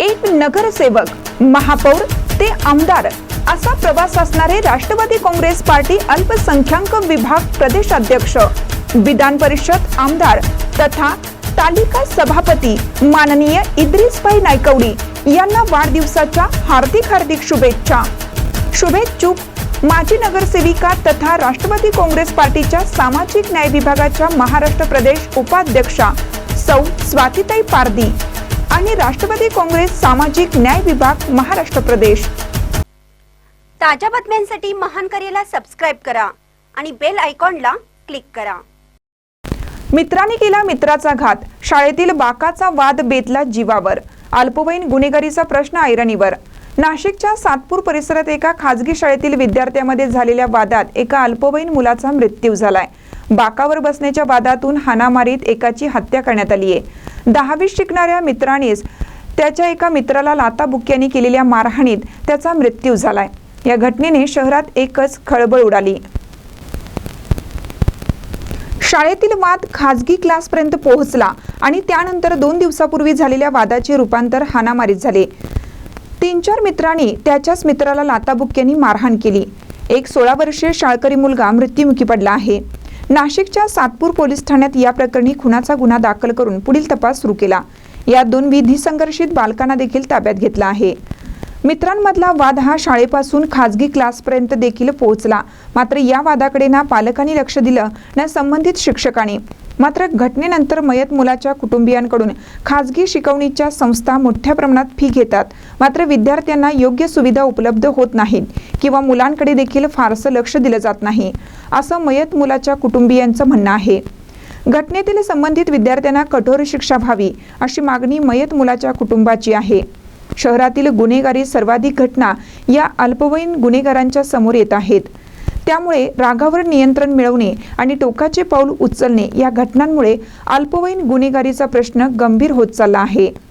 एक नगरसेवक महापौर ते आमदार असा प्रवास असणारे राष्ट्रवादी काँग्रेस पार्टी अल्पसंख्याक विभाग प्रदेशाध्यक्ष विधान परिषद आमदार तथा तालिका सभापती माननीय इद्रिसभाई नायकवडी यांना वाढदिवसाच्या हार्दिक हार्दिक शुभेच्छा. शुभेच्छुक माजी नगरसेविका तथा राष्ट्रवादी काँग्रेस पार्टीच्या सामाजिक न्याय विभागाच्या महाराष्ट्र प्रदेश उपाध्यक्षा सौ स्वातीताई पारदी आणि राष्ट्रवादी काँग्रेस सामाजिक न्याय विभाग महाराष्ट्र प्रदेश. ताज्या बातम्यांसाठी महान करेला सबस्क्राईब करा आणि बेल आयकॉनला क्लिक करा. मित्राने केला मित्राचा घात. शाळेतील बाकाचा वाद बेतला जीवावर. अल्पवयीन गुन्हेगारीचा प्रश्न ऐरणीवर. नाशिकच्या सातपूर परिसरात एका खाजगी शाळेतील विद्यार्थ्यांमध्ये झालेल्या वादात एका अल्पवयीन मुलाचा मृत्यू झालाय. बाकावर बसण्याच्या वादातून हाणामारीत एकाची हत्या करण्यात आली आहे दहावीत शिकणाऱ्या मित्रानेच त्याच्या एका मित्राला लाताबुक्यांनी केलेल्या मारहाणीत त्याचा मृत्यू झालाय. या घटनेने शहरात एकच खळबळ उडाली. शाळेतील वाद खाजगी क्लासपर्यंत पोहोचला आणि त्यानंतर दोन दिवसापूर्वी झालेल्या वादाचे रूपांतर हाणामारीत झाले. तीन चार मित्रांनी त्याच्याच मित्राला लाताबुक्यांनी मारहाण केली. एक सोळा वर्षीय शाळकरी मुलगा मृत्युमुखी पडला आहे. नाशिकच्या सातपूर पोलीस ठाण्यात या प्रकरणी खुनाचा गुन्हा दाखल करून पुढील तपास सुरू केला. या दोन विधी संघर्षित बालकांना देखील ताब्यात घेतला आहे. मित्रांमधला वाद हा शाळेपासून खाजगी क्लासपर्यंत देखील पोहोचला. मात्र या वादाकडे ना पालकांनी लक्ष दिलं ना संबंधित शिक्षकांनी. मात्र घटनेनंतर मयत मुलाच्या कुटुंबियांकडून खाजगी शिकवणीच्या संस्था मोठ्या प्रमाणात फी घेतात. मात्र विद्यार्थ्यांना योग्य सुविधा उपलब्ध होत नाहीत किंवा मुलांकडे देखील फारसं लक्ष दिलं जात नाही असं मयत मुलाच्या कुटुंबियांचं म्हणणं आहे. घटनेतील संबंधित विद्यार्थ्यांना कठोर शिक्षा व्हावी अशी मागणी मयत मुलाच्या कुटुंबाची आहे. शहरातील गुन्हेगारी सर्वाधिक घटना या अल्पवयीन गुन्हेगारांच्या समोर येत आहेत. त्यामुळे रागावर नियंत्रण मिळवणे आणि टोकाचे पाऊल उचलणे या घटनांमुळे अल्पवयीन गुन्हेगारीचा प्रश्न गंभीर होत चालला आहे.